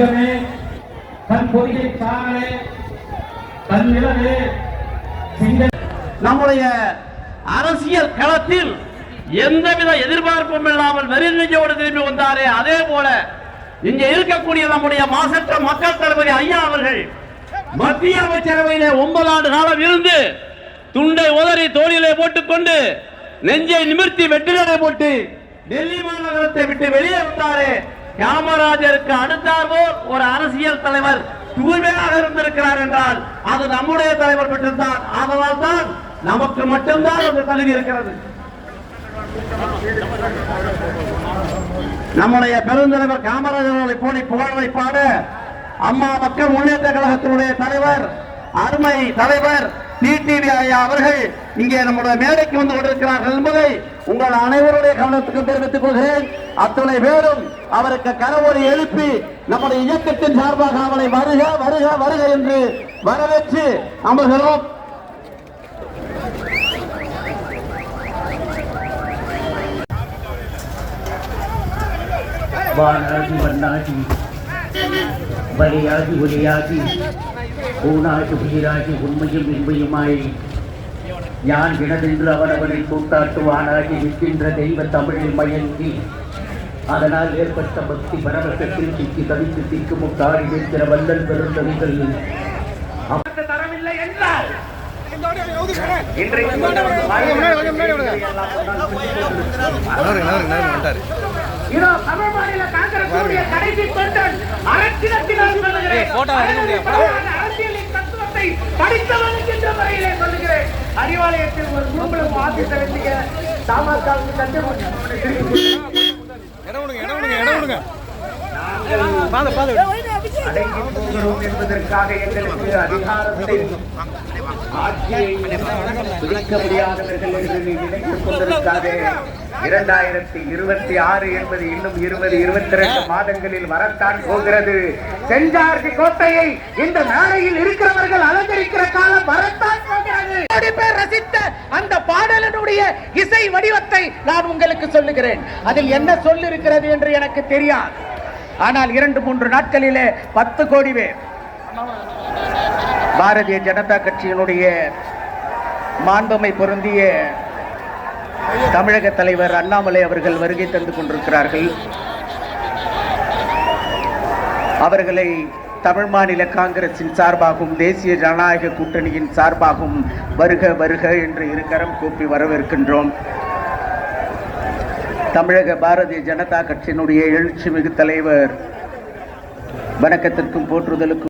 தங்கமே தன் பொதிகை தானே தன் நிலவே நம்முடைய அரசியல் களத்தில் எந்தவித எதிர்பார்ப்பும் இல்லாமல் வெறிஞ்சோடு திரும்பி வந்தாரே. அதே போல இங்கே இருக்கக்கூடிய நம்முடைய மாசற்ற மக்கள் தளபதி ஐயா அவர்கள் மத்திய அமைச்சரவையில ஒன்பது ஆண்டு காலம் இருந்து துண்டை உதறி தோளிலே போட்டுக்கொண்டு நெஞ்சை நிமிர்த்தி வெற்றிலை போட்டு டெல்லி மாநகரத்தை விட்டு வெளியே வந்தாரே. காமராஜருக்கு அடுத்தாற்போல் ஒரு அரசியல் தலைவர் தூய்மையாக இருந்திருக்கிறார் என்றால் அது நம்முடைய தலைவர் மட்டும்தான் அதனால் தான் நமக்கு மட்டும்தான் அந்த தகுதி இருக்கிறது. நம்முடைய பெருந்தலைவர் காமராஜர் அவர்களை போலி புகழை பாட அம்மா மக்கள் முன்னேற்ற கழகத்தினுடைய தலைவர் அருமை தலைவர் டிடிவி ஐயா அவர்கள் இங்கே நம்முடைய மேடைக்கு வந்து கொண்டிருக்கிறார்கள் என்பதை உங்கள் அனைவருடைய கவனத்துக்கு தெரிவித்துக் கொள்கிறேன். அத்தனை பேரும் அவருக்கு கரவோடு எழுப்பி நம்முடைய இயக்கத்தின் சார்பாக அவனை வருக வருக வருக என்று வரவேற்று அமர்கிறோம். வானாகி வண்ணாகி வழியாகி ஒலியாகி ஊனாகி உயிராகி உண்மையும் இன்மையுமாய். யான் எனதென்று அவனவனை கூட்டாட்டுவானாகி நிற்கின்ற தெய்வ தமிழில் மயங்கி அதனால் ஏற்பட்ட பக்தி பரவசத்தில் சிக்கி தவித்து திக்கு திக்குமுக்காடி நிற்கிற வல்லல் பெருந்தவிகள் தரவில்லை என்றால் இன்றைக்கு இதோ தமிழ் மாநில காங்கிரசுடைய கடைசி தொண்டன் அரசியலத்தினால் சொல்லுகிறேன் அரசியலின் தத்துவத்தை படித்தவன் என்ற முறையிலே சொல்லுகிறேன் அறிவாலயத்தில் ஒரு கும்பலும் வாசி செலுத்திய தமாகாவுக்கு தந்தை அடங்கி போகிறோம் என்பதற்காக எங்களுக்கு அதிகாரத்தை ஆட்சியை முடியாதவர்கள் என்று நினைத்துக் கொண்டிருக்காத. இரண்டாயிரத்தி இருபத்தி ஆறு என்பது இன்னும் இருபது இருபத்தி ரெண்டு மாதங்களில் வரத்தான் போகிறது. செஞ்சார்ஜி கோட்டையை இந்த மேடையில் இருக்கிறவர்கள் அலங்கரிக்கிற காலம் வரத்தான் போகிறது. ரசித்த அந்த பாடலனுடைய இசை வடிவத்தை நான் உங்களுக்கு சொல்லுகிறேன். அதில் என்ன சொல் இருக்கிறது என்று எனக்கு தெரியாது. ஆனால் இரண்டு மூன்று நாட்களிலே பத்து கோடி பேர். பாரதிய ஜனதா கட்சியினுடைய மாண்புமை பொருந்திய தமிழக தலைவர் அண்ணாமலை அவர்கள் வருகை தந்து கொண்டிருக்கிறார்கள். அவர்களை தமிழ் மாநில காங்கிரசின் சார்பாகவும் தேசிய ஜனநாயக கூட்டணியின் சார்பாகவும் வருக வருக என்று இருக்கரம் கூப்பி வரவேற்கின்றோம். தமிழக பாரதிய ஜனதா கட்சியினுடைய எழுச்சிமிகு தலைவர். வணக்கத்திற்கும் போற்றுதலுக்கும்